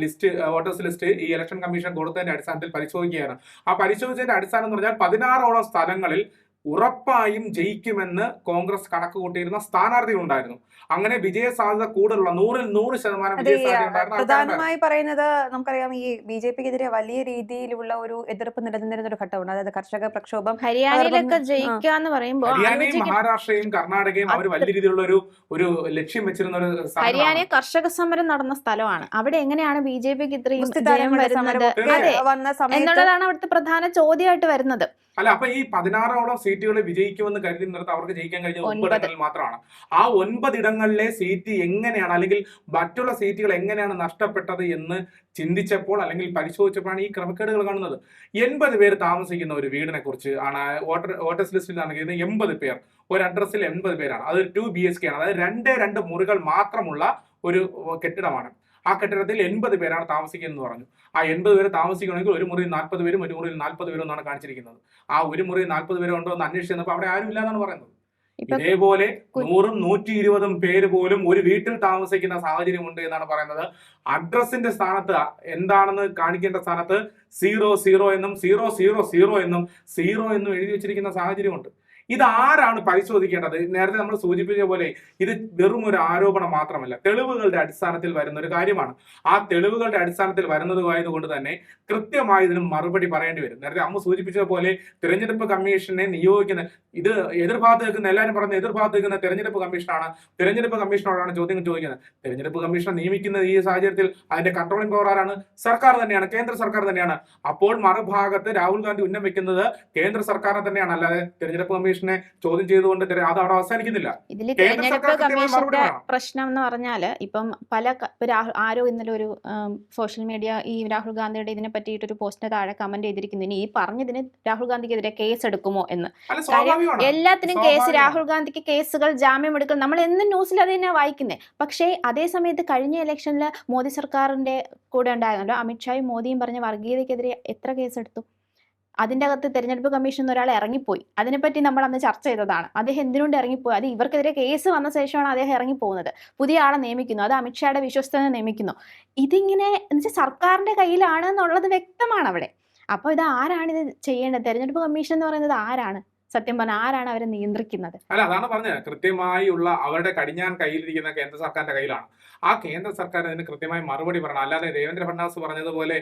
ലിസ്റ്റ് വോട്ടേഴ്സ് ലിസ്റ്റ് ഈ ഇലക്ഷൻ കമ്മീഷൻ കൊടുത്തതിന്റെ അടിസ്ഥാനത്തിൽ പരിശോധിക്കുകയാണ്. ആ പരിശോധിച്ചതിന്റെ അടിസ്ഥാനം എന്ന് പറഞ്ഞാൽ പതിനാറോളം സ്ഥലങ്ങളിൽ ഉറപ്പായും ജയിക്കുമെന്ന് കോൺഗ്രസ് കണക്ക് കൂട്ടിയിരുന്ന സ്ഥാനാർത്ഥികൾ ഉണ്ടായിരുന്നു അങ്ങനെ വിജയ സാധ്യത കൂടുതലുള്ള നൂറിൽ നൂറ് ശതമാനം പ്രധാനമായി പറയുന്നത് നമുക്കറിയാം ഈ ബി ജെ പിക്കെതിരെ വലിയ രീതിയിലുള്ള ഒരു എതിർപ്പ് നിലനിന്നിരുന്ന ഒരു ഘട്ടമുണ്ട്. അതായത് കർഷക പ്രക്ഷോഭം ഹരിയാനയിലൊക്കെ. ജയിക്കുക എന്ന് പറയുമ്പോൾ ഹരിയാനയും മഹാരാഷ്ട്രയും കർണാടകയും അവർ വലിയ രീതിയിലുള്ള ഒരു ഒരു ലക്ഷ്യം വെച്ചിരുന്ന ഒരു ഹരിയാനയിൽ ഹരിയാന കർഷക സമരം നടന്ന സ്ഥലമാണ്. അവിടെ എങ്ങനെയാണ് ബി ജെ പിക്ക് ഇത്രയും വരുന്നത്? വന്ന സമയത്ത് എന്നുള്ളതാണ് അവിടുത്തെ പ്രധാന ചോദ്യമായിട്ട് വരുന്നത്. അല്ല അപ്പൊ ഈ പതിനാറോളം സീറ്റുകൾ വിജയിക്കുമെന്ന് കരുതി നിർത്തി അവർക്ക് ജയിക്കാൻ കഴിഞ്ഞ ഒൻപത്. ഒൻപതിടങ്ങളിൽ മാത്രമാണ്. ആ ഒൻപതിടങ്ങളിലെ സീറ്റ് എങ്ങനെയാണ്? അല്ലെങ്കിൽ മറ്റുള്ള സീറ്റുകൾ എങ്ങനെയാണ് നഷ്ടപ്പെട്ടത് എന്ന് ചിന്തിച്ചപ്പോൾ അല്ലെങ്കിൽ പരിശോധിച്ചപ്പോഴാണ് ഈ ക്രമക്കേടുകൾ കാണുന്നത്. എൺപത് പേര് താമസിക്കുന്ന ഒരു വീടിനെ കുറിച്ച് ആണ് വോട്ടർ വോട്ടേഴ്സ് ലിസ്റ്റിൽ നടക്കുന്നത് എൺപത് പേർ. ഒരു അഡ്രസ്സിൽ എൺപത് പേരാണ്. അത് ടു ബി എച്ച് കെ ആണ്. അതായത് രണ്ട് രണ്ട് മുറികൾ മാത്രമുള്ള ഒരു കെട്ടിടമാണ്. ആ കെട്ടിടത്തിൽ എൺപത് പേരാണ് താമസിക്കുന്നത് എന്ന് പറഞ്ഞു. ആ എൺപത് പേര് താമസിക്കണമെങ്കിൽ ഒരു മുറിയിൽ നാൽപ്പത് പേരും ഒരു മുറിയിൽ നാൽപ്പത് പേരും എന്നാണ് കാണിച്ചിരിക്കുന്നത്. ആ ഒരു മുറിയിൽ നാൽപ്പത് പേരും ഉണ്ടോ എന്ന് അന്വേഷിച്ചപ്പോൾ അവിടെ ആരും ഇല്ലാന്നാണ് പറയുന്നത്. ഇതേപോലെ നൂറും നൂറ്റി ഇരുപതും പേര് പോലും ഒരു വീട്ടിൽ താമസിക്കുന്ന സാഹചര്യമുണ്ട് എന്നാണ് പറയുന്നത്. അഡ്രസ്സിന്റെ സ്ഥാനത്ത് എന്താണെന്ന് കാണിക്കേണ്ട സ്ഥാനത്ത് സീറോ സീറോ എന്നും സീറോ സീറോ സീറോ എന്നും സീറോ എന്നും എഴുതി വെച്ചിരിക്കുന്ന സാഹചര്യമുണ്ട്. ഇത് ആരാണ് പരിശോധിക്കേണ്ടത്? നേരത്തെ നമ്മൾ സൂചിപ്പിച്ച പോലെ ഇത് വെറും ഒരു ആരോപണം മാത്രമല്ല തെളിവുകളുടെ അടിസ്ഥാനത്തിൽ വരുന്ന ഒരു കാര്യമാണ്. ആ തെളിവുകളുടെ അടിസ്ഥാനത്തിൽ വരുന്നതുമായതുകൊണ്ട് തന്നെ കൃത്യമായി ഇതിന് മറുപടി പറയേണ്ടി വരും. നേരത്തെ അമ്മ സൂചിപ്പിച്ചത് പോലെ തിരഞ്ഞെടുപ്പ് കമ്മീഷനെ നിയോഗിക്കുന്ന ഇത് എതിർഭാഗത്ത് നിൽക്കുന്ന എല്ലാവരും പറഞ്ഞ എതിർഭാഗത്ത് നിൽക്കുന്ന തെരഞ്ഞെടുപ്പ് കമ്മീഷനാണ്. തിരഞ്ഞെടുപ്പ് കമ്മീഷനോടാണ് ചോദ്യം ചോദിക്കുന്നത്. തിരഞ്ഞെടുപ്പ് കമ്മീഷനെ നിയമിക്കുന്ന ഈ സാഹചര്യത്തിൽ അതിന്റെ കൺട്രോളിംഗ് പവർ ആരാണ്? സർക്കാർ തന്നെയാണ് കേന്ദ്ര സർക്കാർ തന്നെയാണ്. അപ്പോൾ മറുഭാഗത്ത് രാഹുൽ ഗാന്ധി ഉന്നം വെക്കുന്നത് കേന്ദ്ര സർക്കാരിനെ തന്നെയാണ്. അല്ലാതെ തെരഞ്ഞെടുപ്പ് കമ്മീഷനെ ചോദ്യം ചെയ്തുകൊണ്ട് അത് അവിടെ അവസാനിക്കുന്നില്ല. ഇതിൽ കേന്ദ്ര തെരഞ്ഞെടുപ്പ് കമ്മീഷന്റെ പ്രശ്നം എന്ന് പറഞ്ഞാൽ ഇപ്പം പല ആരോ ഇന്നലെ ഒരു സോഷ്യൽ മീഡിയ ഈ രാഹുൽ ഗാന്ധിയുടെ ഇതിനെ പറ്റിയിട്ടൊരു പോസ്റ്റിന് താഴെ കമന്റ് ചെയ്തിരിക്കുന്നു. ഇനി ഈ പറഞ്ഞതിന് രാഹുൽ ഗാന്ധിക്കെതിരെ കേസ് എടുക്കുമോ എന്ന്. കാര്യം എല്ലാത്തിനും കേസ് രാഹുൽ ഗാന്ധിക്ക് കേസുകൾ ജാമ്യം എടുക്കൽ നമ്മൾ എന്നും ന്യൂസിൽ അത് തന്നെ വായിക്കുന്നത് പക്ഷേ അതേ സമയത്ത് കഴിഞ്ഞ ഇലക്ഷനിൽ മോദി സർക്കാരിന്റെ കൂടെ ഉണ്ടായിരുന്നല്ലോ. അമിത്ഷായും മോദിയും പറഞ്ഞ വർഗീയതക്കെതിരെ എത്ര കേസെടുത്തു അതിന്റെ അകത്ത് തെരഞ്ഞെടുപ്പ് കമ്മീഷൻ ഒരാൾ ഇറങ്ങിപ്പോയി. അതിനെപ്പറ്റി നമ്മൾ അന്ന് ചർച്ച ചെയ്തതാണ്. അദ്ദേഹം എന്തിനുകൊണ്ട് ഇറങ്ങിപ്പോയി? അത് ഇവർക്കെതിരെ കേസ് വന്ന ശേഷമാണ് അദ്ദേഹം ഇറങ്ങിപ്പോകുന്നത്. പുതിയ ആളെ നിയമിക്കുന്നു. അത് അമിത്ഷായുടെ വിശ്വസ്തനെ നിയമിക്കുന്നു. ഇതിങ്ങനെ എന്നുവെച്ചാൽ സർക്കാരിന്റെ കയ്യിലാണ് എന്നുള്ളത് വ്യക്തമാണ് അവിടെ അപ്പോൾ ഇത് ആരാണ് ഇത് ചെയ്യേണ്ടത്? തെരഞ്ഞെടുപ്പ് കമ്മീഷൻ എന്ന് പറയുന്നത് ആരാണ്? സത്യം പറഞ്ഞാൽ ആരാണ് അവരെ നിയന്ത്രിക്കുന്നത്? അല്ല അതാണ് പറഞ്ഞത്. കൃത്യമായി ഉള്ള അവരുടെ കടിഞ്ഞാൻ കയ്യിലിരിക്കുന്ന കേന്ദ്ര സർക്കാരിന്റെ കയ്യിലാണ്. ആ കേന്ദ്ര സർക്കാർ അതിന് കൃത്യമായി മറുപടി പറയണം. അല്ലാതെ ദേവേന്ദ്ര ഫഡ്നാവിസ് പറഞ്ഞതുപോലെ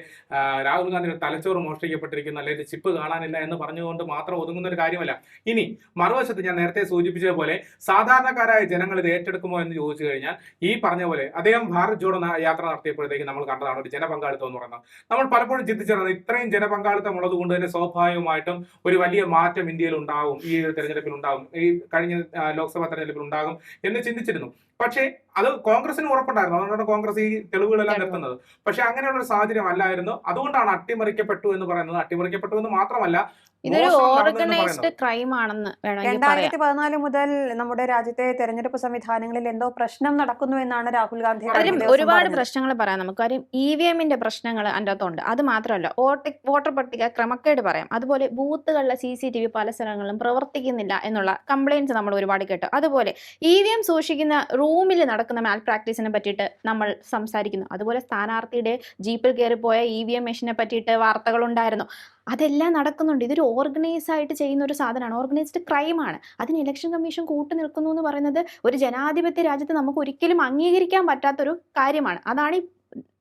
രാഹുൽ ഗാന്ധിയുടെ തലച്ചോറ് മോഷ്ടിക്കപ്പെട്ടിരിക്കുന്നു അല്ലെങ്കിൽ ചിപ്പ് കാണാനില്ല എന്ന് പറഞ്ഞുകൊണ്ട് മാത്രം ഒതുങ്ങുന്ന ഒരു കാര്യമല്ല. ഇനി മറുവശത്ത് ഞാൻ നേരത്തെ സൂചിപ്പിച്ചതുപോലെ സാധാരണക്കാരായ ജനങ്ങൾ ഇത് ഏറ്റെടുക്കുമോ എന്ന് ചോദിച്ചു കഴിഞ്ഞാൽ ഈ പറഞ്ഞ പോലെ അദ്ദേഹം ഭാരത് ജോഡോ യാത്ര നടത്തിയപ്പോഴത്തേക്ക് നമ്മൾ കണ്ടതാണ് ഒരു ജനപങ്കാളിത്തം എന്ന് പറയുന്നത്. നമ്മൾ പലപ്പോഴും ചിന്തിച്ചിരുന്നത് ഇത്രയും ജനപങ്കാളിത്തം ഉള്ളത് കൊണ്ട് തന്നെ സ്വാഭാവികമായിട്ടും ഒരു വലിയ മാറ്റം ഇന്ത്യയിൽ ഉണ്ടാകും ഈ ഒരു തെരഞ്ഞെടുപ്പിൽ ഉണ്ടാവും ഈ കഴിഞ്ഞ ലോക്സഭാ തെരഞ്ഞെടുപ്പിൽ ഉണ്ടാകും എന്ന് ചിന്തിച്ചിരുന്നു. പക്ഷേ അത് കോൺഗ്രസിന് ഉറപ്പുണ്ടായിരുന്നു. അതുകൊണ്ടാണ് കോൺഗ്രസ് ഈ തെളിവുകളെല്ലാം തെളിവ്. നിർത്തുന്നത്. പക്ഷെ അങ്ങനെയുള്ള ഒരു സാഹചര്യം അല്ലായിരുന്നു. അതുകൊണ്ടാണ് അട്ടിമറിക്കപ്പെട്ടു എന്ന് പറയുന്നത്. അട്ടിമറിക്കപ്പെട്ടു എന്ന് മാത്രമല്ല ഇതൊരു ഓർഗനൈസ്ഡ് ക്രൈം ആണെന്ന് വേണമെങ്കിൽ പറയാം. രണ്ടായിരത്തി പതിനാല് മുതൽ നമ്മുടെ രാജ്യത്തെ തെരഞ്ഞെടുപ്പ് സംവിധാനങ്ങളിൽ എന്തോ പ്രശ്നം നടക്കുന്നു എന്നാണ് രാഹുൽ ഗാന്ധി ഒരുപാട് പ്രശ്നങ്ങൾ പറയാം നമുക്ക്. കാര്യം ഇ വി എമ്മിന്റെ പ്രശ്നങ്ങൾ അതിന്റെ അകത്തുണ്ട് അത് മാത്രമല്ല വോട്ട് വോട്ടർ പട്ടിക ക്രമക്കേട് പറയാം. അതുപോലെ ബൂത്തുകളിലെ സി സി ടി വി പല സ്ഥലങ്ങളിലും പ്രവർത്തിക്കുന്നില്ല എന്നുള്ള കംപ്ലയിന്റ്സ് നമ്മൾ ഒരുപാട് കേട്ടു. അതുപോലെ ഇ വി എം സൂക്ഷിക്കുന്ന റൂമിൽ നടക്കുന്ന മാൽ പ്രാക്ടീസിനെ പറ്റിയിട്ട് നമ്മൾ സംസാരിക്കുന്നു. അതുപോലെ സ്ഥാനാർത്ഥിയുടെ ജീപ്പിൽ കയറിപ്പോയ ഇ വി എം മെഷീനെ പറ്റിയിട്ട് വാർത്തകളുണ്ടായിരുന്നു. അതെല്ലാം നടക്കുന്നുണ്ട്. ഇതൊരു ഓർഗനൈസ് ആയിട്ട് ചെയ്യുന്ന ഒരു സാധനമാണ്. ഓർഗനൈസ്ഡ് ക്രൈമാണ് അതിന് ഇലക്ഷൻ കമ്മീഷൻ കൂട്ടു നിൽക്കുന്നു എന്ന് പറയുന്നത് ഒരു ജനാധിപത്യ രാജ്യത്ത് നമുക്ക് ഒരിക്കലും അംഗീകരിക്കാൻ പറ്റാത്തൊരു കാര്യമാണ്. അതാണ്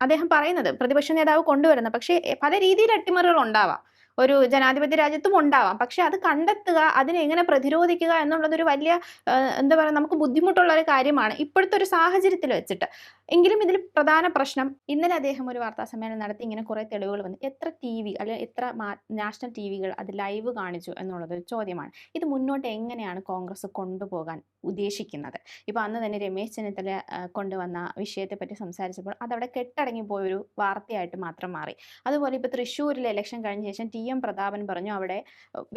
അദ്ദേഹം പറയുന്നത്. പ്രതിപക്ഷ നേതാവ് കൊണ്ടുവരുന്നത്. പക്ഷേ പല രീതിയിൽ അട്ടിമറികൾ ഉണ്ടാവാം. ഒരു ജനാധിപത്യ രാജ്യത്തും ഉണ്ടാവാം. പക്ഷെ അത് കണ്ടെത്തുക അതിനെ എങ്ങനെ പ്രതിരോധിക്കുക എന്നുള്ളത് ഒരു വലിയ എന്താ പറയുക നമുക്ക് ബുദ്ധിമുട്ടുള്ള ഒരു കാര്യമാണ് ഇപ്പോഴത്തെ ഒരു സാഹചര്യത്തിൽ വെച്ചിട്ട്. എങ്കിലും ഇതിൽ പ്രധാന പ്രശ്നം ഇന്നലെ അദ്ദേഹം ഒരു വാർത്താ സമ്മേളനം നടത്തി ഇങ്ങനെ കുറെ തെളിവുകൾ വന്നു. എത്ര ടി വി അല്ലെങ്കിൽ എത്ര നാഷണൽ ടി വികൾ അത് ലൈവ് കാണിച്ചു എന്നുള്ളത് ഒരു ചോദ്യമാണ്. ഇത് മുന്നോട്ട് എങ്ങനെയാണ് കോൺഗ്രസ് കൊണ്ടുപോകാൻ ഉദ്ദേശിക്കുന്നത്. ഇപ്പോൾ അന്ന് തന്നെ രമേശ് ചെന്നിത്തല കൊണ്ടുവന്ന വിഷയത്തെപ്പറ്റി സംസാരിച്ചപ്പോൾ അതവിടെ കെട്ടടങ്ങി പോയൊരു വാർത്തയായിട്ട് മാത്രം മാറി. അതുപോലെ ഇപ്പോൾ തൃശ്ശൂരിലെ ഇലക്ഷൻ കഴിഞ്ഞ ശേഷം ടി എം പ്രതാപൻ പറഞ്ഞു അവിടെ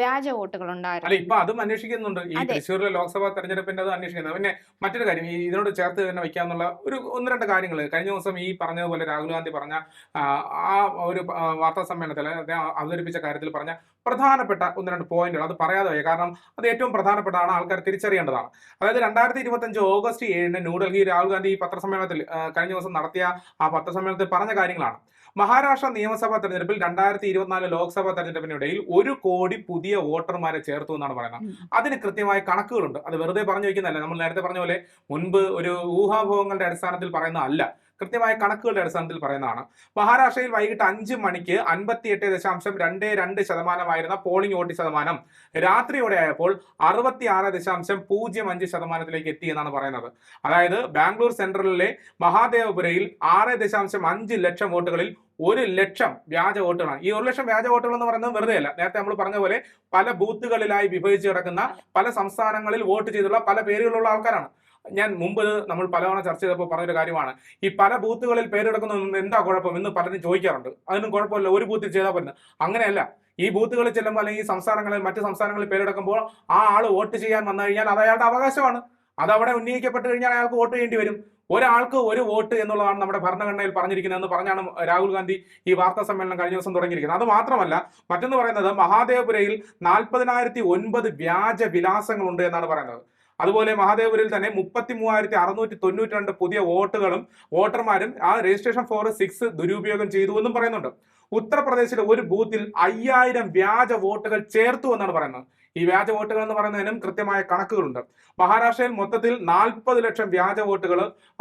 വ്യാജ വോട്ടുകൾ അല്ല ഉണ്ടായിരുന്നു ഇപ്പൊ അതും അന്വേഷിക്കുന്നുണ്ട്. ഈ തൃശ്ശൂരിലെ ലോക്സഭാ തെരഞ്ഞെടുപ്പിന്റെ അത് അന്വേഷിക്കുന്നത് പിന്നെ മറ്റൊരു കാര്യം ഈ ഇതിനോട് ചേർത്ത് തന്നെ വയ്ക്കാന്നുള്ള ഒരു ഒന്ന് രണ്ട് കാര്യങ്ങൾ. കഴിഞ്ഞ ദിവസം ഈ പറഞ്ഞതുപോലെ രാഹുൽ ഗാന്ധി പറഞ്ഞ ആ, ആ ഒരു വാർത്താ സമ്മേളനത്തിൽ അദ്ദേഹം അവതരിപ്പിച്ച കാര്യത്തിൽ പറഞ്ഞ പ്രധാനപ്പെട്ട ഒന്ന് രണ്ട് പോയിന്റുകൾ. അത് പറയാതെ വയ്യ. കാരണം അത് ഏറ്റവും പ്രധാനപ്പെട്ടതാണ്. ആൾക്കാർ തിരിച്ചറിയേണ്ടതാണ്. അതായത് രണ്ടായിരത്തി ഇരുപത്തി അഞ്ച് ഓഗസ്റ്റ് ഏഴിന് ന്യൂഡൽഹി രാഹുൽ ഗാന്ധി പത്രസമ്മേളനത്തിൽ കഴിഞ്ഞ ദിവസം നടത്തിയ ആ പത്രസമ്മേളനത്തിൽ പറഞ്ഞ കാര്യങ്ങളാണ്. മഹാരാഷ്ട്ര നിയമസഭാ തെരഞ്ഞെടുപ്പിൽ രണ്ടായിരത്തി ഇരുപത്തിനാല് ലോക്സഭാ തെരഞ്ഞെടുപ്പിനിടയിൽ ഒരു കോടി പുതിയ വോട്ടർമാരെ ചേർത്തു എന്നാണ് പറയുന്നത്. അതിന് കൃത്യമായ കണക്കുകളുണ്ട്. അത് വെറുതെ പറഞ്ഞു വയ്ക്കുന്നതല്ല. നമ്മൾ നേരത്തെ പറഞ്ഞ പോലെ മുൻപ് ഒരു ഊഹാഭോഗങ്ങളുടെ അടിസ്ഥാനത്തിൽ പറയുന്ന അല്ല കൃത്യമായ കണക്കുകളുടെ അടിസ്ഥാനത്തിൽ പറയുന്നതാണ്. മഹാരാഷ്ട്രയിൽ വൈകിട്ട് അഞ്ച് മണിക്ക് അൻപത്തി എട്ട് ദശാംശം രണ്ട് രണ്ട് ശതമാനമായിരുന്ന പോളിംഗ് വോട്ട് ശതമാനം. രാത്രിയോടെ ആയപ്പോൾ അറുപത്തി ആറ് ദശാംശം പൂജ്യം അഞ്ച് ശതമാനത്തിലേക്ക് എത്തി എന്നാണ് പറയുന്നത്. അതായത് ബാംഗ്ലൂർ സെൻട്രലിലെ മഹാദേവപുരയിൽ ആറ് ദശാംശം അഞ്ച് ലക്ഷം വോട്ടുകളിൽ ഒരു ലക്ഷം വ്യാജ വോട്ടുകളാണ്. ഈ ഒരു ലക്ഷം വ്യാജ വോട്ടുകൾ എന്ന് പറയുന്നത് വെറുതെ അല്ല. നേരത്തെ നമ്മൾ പറഞ്ഞ പോലെ പല ബൂത്തുകളിലായി വിഭജിച്ച് കിടക്കുന്ന പല സംസ്ഥാനങ്ങളിൽ വോട്ട് ചെയ്തുള്ള പല പേരുകളുള്ള ആൾക്കാരാണ്. ഞാൻ മുമ്പ് നമ്മൾ പലതവണ ചർച്ച ചെയ്തപ്പോൾ പറഞ്ഞൊരു കാര്യമാണ്. ഈ പല ബൂത്തുകളിൽ പേരെടുക്കുന്ന എന്താ കുഴപ്പം എന്ന് പലരും ചോദിക്കാറുണ്ട്. അതിനും കുഴപ്പമില്ല ഒരു ബൂത്തിൽ ചെയ്താൽ പറ്റുന്നത് അങ്ങനെയല്ല. ഈ ബൂത്തുകളിൽ ചെല്ലുമ്പോൾ അല്ലെങ്കിൽ ഈ സംസ്ഥാനങ്ങളിൽ മറ്റ് സംസ്ഥാനങ്ങളിൽ പേരെടുക്കുമ്പോൾ ആ ആൾ വോട്ട് ചെയ്യാൻ വന്നു കഴിഞ്ഞാൽ അത് അയാളുടെ അവകാശമാണ്. അത് അവിടെ ഉന്നയിക്കപ്പെട്ട് കഴിഞ്ഞാൽ അയാൾക്ക് വോട്ട് ചെയ്യേണ്ടി വരും. ഒരാൾക്ക് ഒരു വോട്ട് എന്നുള്ളതാണ് നമ്മുടെ ഭരണഘടനയിൽ പറഞ്ഞിരിക്കുന്നതെന്ന് പറഞ്ഞാണ് രാഹുൽ ഗാന്ധി ഈ വാർത്താ സമ്മേളനം കഴിഞ്ഞ ദിവസം തുടങ്ങിയിരിക്കുന്നത്. അത് മാത്രമല്ല മറ്റൊന്ന് പറയുന്നത് മഹാദേവപുരയിൽ നാൽപ്പതിനായിരത്തി ഒൻപത് വ്യാജ വിലാസങ്ങളുണ്ട് എന്നാണ് പറയുന്നത്. അതുപോലെ മഹാദേവപുരയിൽ തന്നെ മുപ്പത്തി മൂവായിരത്തി അറുന്നൂറ്റി തൊണ്ണൂറ്റി രണ്ട് പുതിയ വോട്ടുകളും വോട്ടർമാരും ആ രജിസ്ട്രേഷൻ ഫോർ സിക്സ് ദുരുപയോഗം ചെയ്തു എന്നും പറയുന്നുണ്ട്. ഉത്തർപ്രദേശിലെ ഒരു ബൂത്തിൽ അയ്യായിരം വ്യാജ വോട്ടുകൾ ചേർത്തു എന്നാണ് പറയുന്നത്. ഈ വ്യാജ വോട്ടുകൾ എന്ന് പറയുന്നതിനും കൃത്യമായ കണക്കുകളുണ്ട്. മഹാരാഷ്ട്രയിൽ മൊത്തത്തിൽ നാൽപ്പത് ലക്ഷം വ്യാജ വോട്ടുകൾ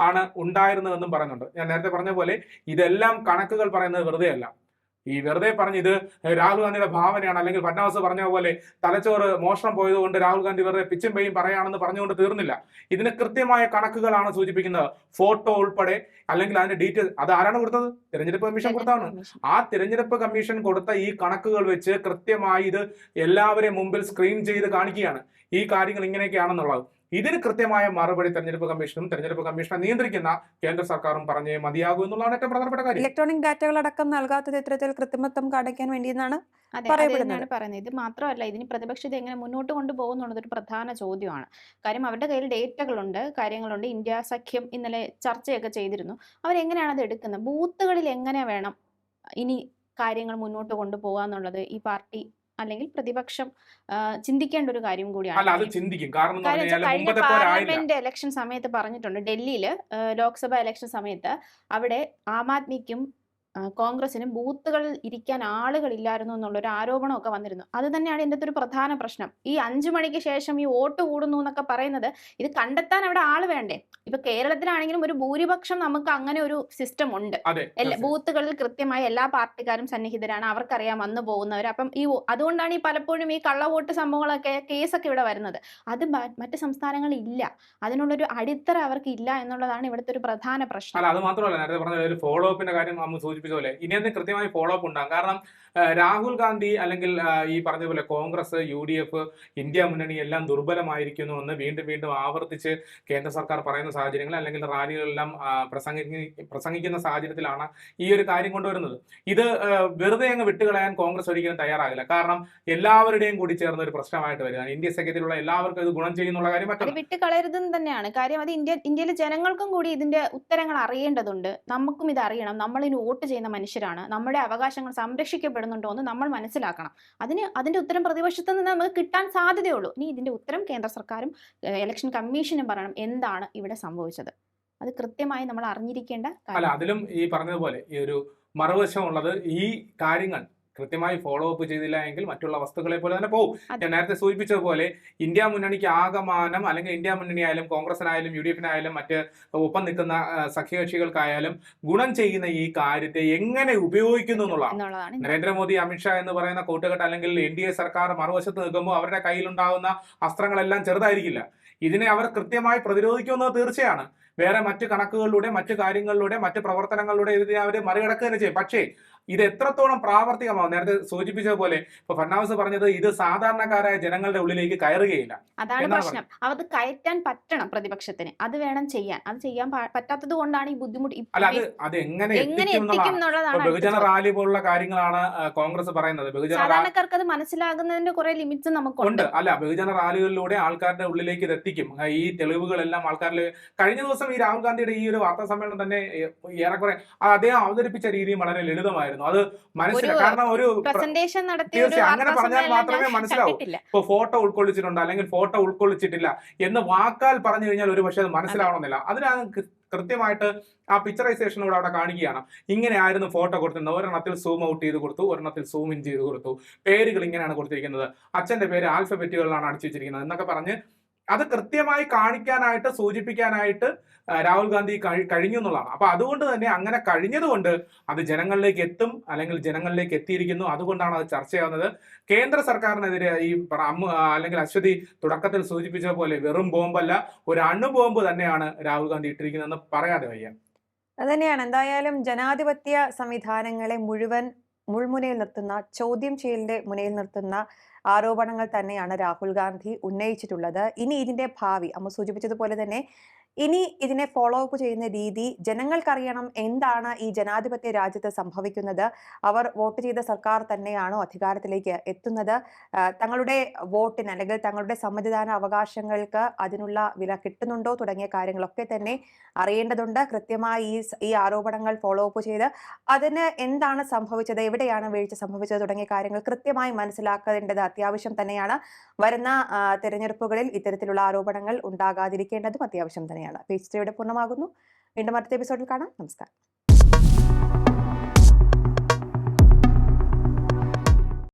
ആണ് ഉണ്ടായിരുന്നതെന്നും പറയുന്നുണ്ട്. ഞാൻ നേരത്തെ പറഞ്ഞ പോലെ ഇതെല്ലാം കണക്കുകൾ പറയുന്നത് വെറുതെ അല്ല ഈ വെറുതെ പറഞ്ഞ് ഇത് രാഹുൽ ഗാന്ധിയുടെ ഭാവനയാണ് അല്ലെങ്കിൽ ഫഡ്നാവിസ് പറഞ്ഞ പോലെ തലച്ചോറ് മോഷണം പോയതുകൊണ്ട് രാഹുൽ ഗാന്ധി വെറുതെ പിച്ചും പെയ്യും പറയാണെന്ന് പറഞ്ഞുകൊണ്ട് തീർന്നില്ല. ഇതിന് കൃത്യമായ കണക്കുകളാണ് സൂചിപ്പിക്കുന്നത്. ഫോട്ടോ ഉൾപ്പെടെ അല്ലെങ്കിൽ അതിന്റെ ഡീറ്റെയിൽ അത് ആരാണ് കൊടുത്തത്? തിരഞ്ഞെടുപ്പ് കമ്മീഷൻ കൊടുത്താണ് ആ തിരഞ്ഞെടുപ്പ് കമ്മീഷൻ കൊടുത്ത ഈ കണക്കുകൾ വെച്ച് കൃത്യമായി ഇത് എല്ലാവരെയും മുമ്പിൽ സ്ക്രീൻ ചെയ്ത് കാണിക്കുകയാണ്. ഈ കാര്യങ്ങൾ ഇങ്ങനെയൊക്കെയാണെന്നുള്ളത്. ഇതിന് കൃത്യമായ മറുപടി തെരഞ്ഞെടുപ്പ് കമ്മീഷനും തെരഞ്ഞെടുപ്പ് കമ്മീഷനെ നിയന്ത്രിക്കുന്ന കേന്ദ്ര സർക്കാരും പറഞ്ഞേ മതിയാകൂ എന്നുള്ളതാണ് ഏറ്റവും പ്രധാനപ്പെട്ട കാര്യം. ഇലക്ട്രോണിക് ഡാറ്റകളടക്കം നൽകാത്തത് ഇത്തരത്തിൽ കൃത്രിമത്വം കാണിക്കാൻ വേണ്ടിയെന്നാണ് അതെ പറയപ്പെടുന്നത്. അതെന്നാണ് പറയുന്നത്. ഇത് മാത്രമല്ല ഇതിന് പ്രതിപക്ഷത്തെ എങ്ങനെ മുന്നോട്ട് കൊണ്ടുപോകുന്നുള്ളത് ഒരു പ്രധാന ചോദ്യമാണ്. കാര്യം അവരുടെ കയ്യിൽ ഡേറ്റകളുണ്ട് കാര്യങ്ങളുണ്ട്. ഇന്ത്യ സഖ്യം ഇന്നലെ ചർച്ചയൊക്കെ ചെയ്തിരുന്നു. അവരെങ്ങനെയാണ് അത് എടുക്കുന്നത്? ബൂത്തുകളിൽ എങ്ങനെ വേണം ഇനി കാര്യങ്ങൾ മുന്നോട്ട് കൊണ്ടുപോകാന്നുള്ളത് ഈ പാർട്ടി അല്ലെങ്കിൽ പ്രതിപക്ഷം ചിന്തിക്കേണ്ട ഒരു കാര്യം കൂടിയാണ്. ചിന്തിക്കും. കാരണം കഴിഞ്ഞ പാർലമെന്റ് ഇലക്ഷൻ സമയത്ത് പറഞ്ഞിട്ടുണ്ട്. ഡൽഹിയിൽ ലോക്സഭ ഇലക്ഷൻ സമയത്ത് അവിടെ ആം ആദ്മിക്കും കോൺഗ്രസിന് ബൂത്തുകളിൽ ഇരിക്കാൻ ആളുകളില്ലായിരുന്നു എന്നുള്ളൊരു ആരോപണമൊക്കെ വന്നിരുന്നു. അത് തന്നെയാണ് ഇതിന്റെ ഒരു പ്രധാന പ്രശ്നം. ഈ അഞ്ചു മണിക്ക് ശേഷം ഈ വോട്ട് കൂടുന്നു എന്നൊക്കെ പറയുന്നത് ഇത് കണ്ടെത്താൻ അവിടെ ആൾ വേണ്ടേ? ഇപ്പൊ കേരളത്തിലാണെങ്കിലും ഒരു ഭൂരിപക്ഷം നമുക്ക് അങ്ങനെ ഒരു സിസ്റ്റം ഉണ്ട്. ബൂത്തുകളിൽ കൃത്യമായി എല്ലാ പാർട്ടിക്കാരും സന്നിഹിതരാണ്. അവർക്കറിയാം വന്നു പോകുന്നവർ അപ്പം ഈ അതുകൊണ്ടാണ് ഈ പലപ്പോഴും ഈ കള്ളവോട്ട് സംഭവങ്ങളൊക്കെ കേസൊക്കെ ഇവിടെ വരുന്നത്. അത് മറ്റ് സംസ്ഥാനങ്ങളിൽ ഇല്ല. അതിനുള്ളൊരു അടിത്തറ അവർക്ക് ഇല്ല എന്നുള്ളതാണ് ഇവിടുത്തെ ഒരു പ്രധാന പ്രശ്നം. അല്ല അത് മാത്രമല്ല. നേരത്തെ പറഞ്ഞ ഒരു ഫോളോ അപ്പിന്റെ കാര്യം നമ്മൾ സൂചിപ്പിച്ച പോലെ ഇനി അതിന് കൃത്യമായി ഫോളോ അപ്പ് ഉണ്ടാകും. കാരണം രാഹുൽ ഗാന്ധി അല്ലെങ്കിൽ ഈ പറഞ്ഞ പോലെ Congress U D F India മുന്നണി എല്ലാം ദുർബലമായിരിക്കുന്നു എന്ന് വീണ്ടും വീണ്ടും ആവർത്തിച്ച് കേന്ദ്ര സർക്കാർ പറയുന്ന സാഹചര്യങ്ങൾ അല്ലെങ്കിൽ റാലികളെല്ലാം പ്രസംഗി പ്രസംഗിക്കുന്ന സാഹചര്യത്തിലാണ് ഈ ഒരു കാര്യം കൊണ്ടുവരുന്നത്. ഇത് വെറുതെ അങ്ങ് വിട്ടുകളയാൻ കോൺഗ്രസ് ഒരിക്കലും തയ്യാറാകില്ല. കാരണം എല്ലാവരുടെയും കൂടി ചേർന്ന ഒരു പ്രശ്നമായിട്ട് വരികയാണ് ഇന്ത്യ സഖ്യത്തിലുള്ള എല്ലാവർക്കും ഇത് ഗുണം ചെയ്യുന്നുള്ള കാര്യം മറ്റൊരു മറ്റൊന്ന്. വിട്ട് കളയരുതെന്ന് തന്നെയാണ്. കാര്യം അത് ഇന്ത്യ ഇന്ത്യയിലെ ജനങ്ങൾക്കും കൂടി ഇതിന്റെ ഉത്തരങ്ങൾ അറിയേണ്ടതുണ്ട്. നമുക്കും ഇത് അറിയണം. നമ്മൾ ഇനി വോട്ട് ചെയ്യുന്ന മനുഷ്യരാണ്. നമ്മുടെ അവകാശങ്ങൾ സംരക്ഷിക്കപ്പെടുന്നുണ്ടോ എന്ന് നമ്മൾ മനസ്സിലാക്കണം. അതിന് അതിന്റെ ഉത്തരം പ്രതിപക്ഷത്ത് നിന്ന് നമുക്ക് കിട്ടാൻ സാധ്യതയുള്ളൂ. ഇനി ഇതിന്റെ ഉത്തരം കേന്ദ്ര സർക്കാരും ഇലക്ഷൻ കമ്മീഷനും പറയണം എന്താണ് ഇവിടെ സംഭവിച്ചത്. അത് കൃത്യമായി നമ്മൾ അറിഞ്ഞിരിക്കേണ്ട അല്ല അതിലും ഈ പറഞ്ഞതുപോലെ ഈ ഒരു മറുവശമുള്ളത് ഈ കാര്യങ്ങൾ കൃത്യമായി ഫോളോ അപ്പ് ചെയ്തില്ല എങ്കിൽ മറ്റുള്ള വസ്തുക്കളെ പോലെ തന്നെ പോകും. ഞാൻ നേരത്തെ സൂചിപ്പിച്ചതുപോലെ ഇന്ത്യ മുന്നണിക്ക് ആകമാനം അല്ലെങ്കിൽ ഇന്ത്യ മുന്നണി ആയാലും കോൺഗ്രസിനായാലും യു ഡി എഫിനായാലും മറ്റ് ഒപ്പം നിൽക്കുന്ന സഖ്യകക്ഷികൾക്കായാലും ഗുണം ചെയ്യുന്ന ഈ കാര്യത്തെ എങ്ങനെ ഉപയോഗിക്കുന്നു എന്നുള്ളതാണ് നരേന്ദ്രമോദി അമിത്ഷാ എന്ന് പറയുന്ന കൂട്ടുകെട്ട് അല്ലെങ്കിൽ എൻ ഡി എ സർക്കാർ മറുവശത്ത് നിൽക്കുമ്പോൾ അവരുടെ കയ്യിലുണ്ടാകുന്ന അസ്ത്രങ്ങളെല്ലാം ചെറുതായിരിക്കില്ല. ഇതിനെ അവർ കൃത്യമായി പ്രതിരോധിക്കുമെന്നത് തീർച്ചയാണ്. വേറെ മറ്റ് കണക്കുകളിലൂടെ മറ്റു കാര്യങ്ങളിലൂടെ മറ്റ് പ്രവർത്തനങ്ങളിലൂടെ ഇതിനെ അവർ മറികടക്കുക തന്നെ ചെയ്യും. പക്ഷേ ഇത് എത്രത്തോളം പ്രാവർത്തികമാവും? നേരത്തെ സൂചിപ്പിച്ചതുപോലെ ഇപ്പൊ ഫഡ്നാവിസ് പറഞ്ഞത് ഇത് സാധാരണക്കാരായ ജനങ്ങളുടെ ഉള്ളിലേക്ക് കയറുകയില്ല. അതാണ് പ്രശ്നം. അത് കയറ്റാൻ പറ്റണം പ്രതിപക്ഷത്തിന്. അത് വേണം ചെയ്യാൻ. അത് ചെയ്യാൻ പറ്റാത്തത് കൊണ്ടാണ് ഈ ബുദ്ധിമുട്ട് അല്ല അത് അത് എങ്ങനെ ബഹുജന റാലി പോലുള്ള കാര്യങ്ങളാണ് കോൺഗ്രസ് പറയുന്നത്. ബഹുജന സാധാരണക്കാർക്ക് അത് മനസ്സിലാകുന്നതിന്റെ കുറെ ലിമിറ്റ്സ് നമുക്കുണ്ട്. അല്ല ബഹുജന റാലികളിലൂടെ ആൾക്കാരുടെ ഉള്ളിലേക്ക് ഇത് എത്തിക്കും. ഈ തെളിവുകളെല്ലാം ആൾക്കാരിൽ കഴിഞ്ഞ ദിവസം ഈ രാഹുൽ ഗാന്ധിയുടെ ഈ ഒരു വാർത്താ സമ്മേളനം തന്നെ ഏറെക്കുറെ അദ്ദേഹം അവതരിപ്പിച്ച രീതി വളരെ ലളിതമായിരുന്നു. അത് മനസ്സിലായി. കാരണം ഒരു പ്രസന്റേഷൻ നടത്തി അങ്ങനെ പറഞ്ഞാൽ മാത്രമേ മനസ്സിലാവൂ. ഇപ്പൊ ഫോട്ടോ ഉൾക്കൊള്ളിച്ചിട്ടുണ്ട്? അല്ലെങ്കിൽ ഫോട്ടോ ഉൾക്കൊള്ളിച്ചിട്ടില്ല എന്ന് വാക്കാൽ പറഞ്ഞു കഴിഞ്ഞാൽ ഒരു പക്ഷേ അത് മനസ്സിലാവണമെന്നില്ല. അതിനാണ് കൃത്യമായിട്ട് ആ പിക്ചറൈസേഷൻ ഇവിടെ അവിടെ കാണിക്കുകയാണ്. ഇങ്ങനെ ആയിരുന്നു ഫോട്ടോ കൊടുത്തിരുന്നത്. ഒരെണ്ണത്തിൽ സൂം ഔട്ട് ചെയ്ത് കൊടുത്തു. ഒരെണ്ണത്തിൽ സൂം ഇൻ ചെയ്ത് കൊടുത്തു. പേരുകൾ ഇങ്ങനെയാണ് കൊടുത്തിരിക്കുന്നത്. അച്ഛന്റെ പേര് ആൽഫബറ്റുകളിലാണ് അടിച്ചു വെച്ചിരിക്കുന്നത് എന്നൊക്കെ പറഞ്ഞ് അത് കൃത്യമായി കാണിക്കാനായിട്ട് സൂചിപ്പിക്കാനായിട്ട് രാഹുൽ ഗാന്ധി കഴി- കഴിഞ്ഞു എന്നുള്ളതാണ്. അപ്പൊ അതുകൊണ്ട് തന്നെ അങ്ങനെ കഴിഞ്ഞതുകൊണ്ട് അത് ജനങ്ങളിലേക്ക് എത്തും അല്ലെങ്കിൽ ജനങ്ങളിലേക്ക് എത്തിയിരിക്കുന്നു. അതുകൊണ്ടാണ് അത് ചർച്ചയാവുന്നത് കേന്ദ്ര സർക്കാരിനെതിരെ ഈ അല്ലെങ്കിൽ അശ്വതി തുടക്കത്തിൽ സൂചിപ്പിച്ച പോലെ വെറും ബോംബല്ല ഒരു അണുബോംബ് തന്നെയാണ് രാഹുൽ ഗാന്ധി ഇട്ടിരിക്കുന്നതെന്ന് പറയാതെ വയ്യ. അതന്നെയാണ് എന്തായാലും ജനാധിപത്യ സംവിധാനങ്ങളെ മുഴുവൻ മുൾമുനയിൽ നിർത്തുന്ന ചോദ്യം ചെയ്യലിന്റെ മുനയിൽ നിർത്തുന്ന ആരോപണങ്ങൾ തന്നെയാണ് രാഹുൽ ഗാന്ധി ഉന്നയിച്ചിട്ടുള്ളത്. ഇനി ഇതിന്റെ ഭാവി അമ്മ സൂചിപ്പിച്ചതുപോലെ തന്നെ ഇനി ഇതിനെ ഫോളോ അപ്പ് ചെയ്യുന്ന രീതി ജനങ്ങൾക്കറിയണം എന്താണ് ഈ ജനാധിപത്യ രാജ്യത്ത് സംഭവിക്കുന്നത്. അവർ വോട്ട് ചെയ്ത സർക്കാർ തന്നെയാണോ അധികാരത്തിലേക്ക് എത്തുന്നത്. തങ്ങളുടെ വോട്ടിന് അല്ലെങ്കിൽ തങ്ങളുടെ സമ്മതിദാന അവകാശങ്ങൾക്ക് അതിനുള്ള വില കിട്ടുന്നുണ്ടോ തുടങ്ങിയ കാര്യങ്ങളൊക്കെ തന്നെ അറിയേണ്ടതുണ്ട്. കൃത്യമായി ഈ ഈ ആരോപണങ്ങൾ ഫോളോ അപ്പ് ചെയ്ത് അതിന് എന്താണ് സംഭവിച്ചത് എവിടെയാണ് വീഴ്ച സംഭവിച്ചത് തുടങ്ങിയ കാര്യങ്ങൾ കൃത്യമായി മനസ്സിലാക്കേണ്ടത് അത്യാവശ്യം തന്നെയാണ്. വരുന്ന തിരഞ്ഞെടുപ്പുകളിൽ ഇത്തരത്തിലുള്ള ആരോപണങ്ങൾ ഉണ്ടാകാതിരിക്കേണ്ടതും അത്യാവശ്യം തന്നെയാണ്. പേജ് ത്രീയുടെ പൂർണമാകുന്നു. വീണ്ടും അടുത്ത എപ്പിസോഡിൽ കാണാം. നമസ്കാരം.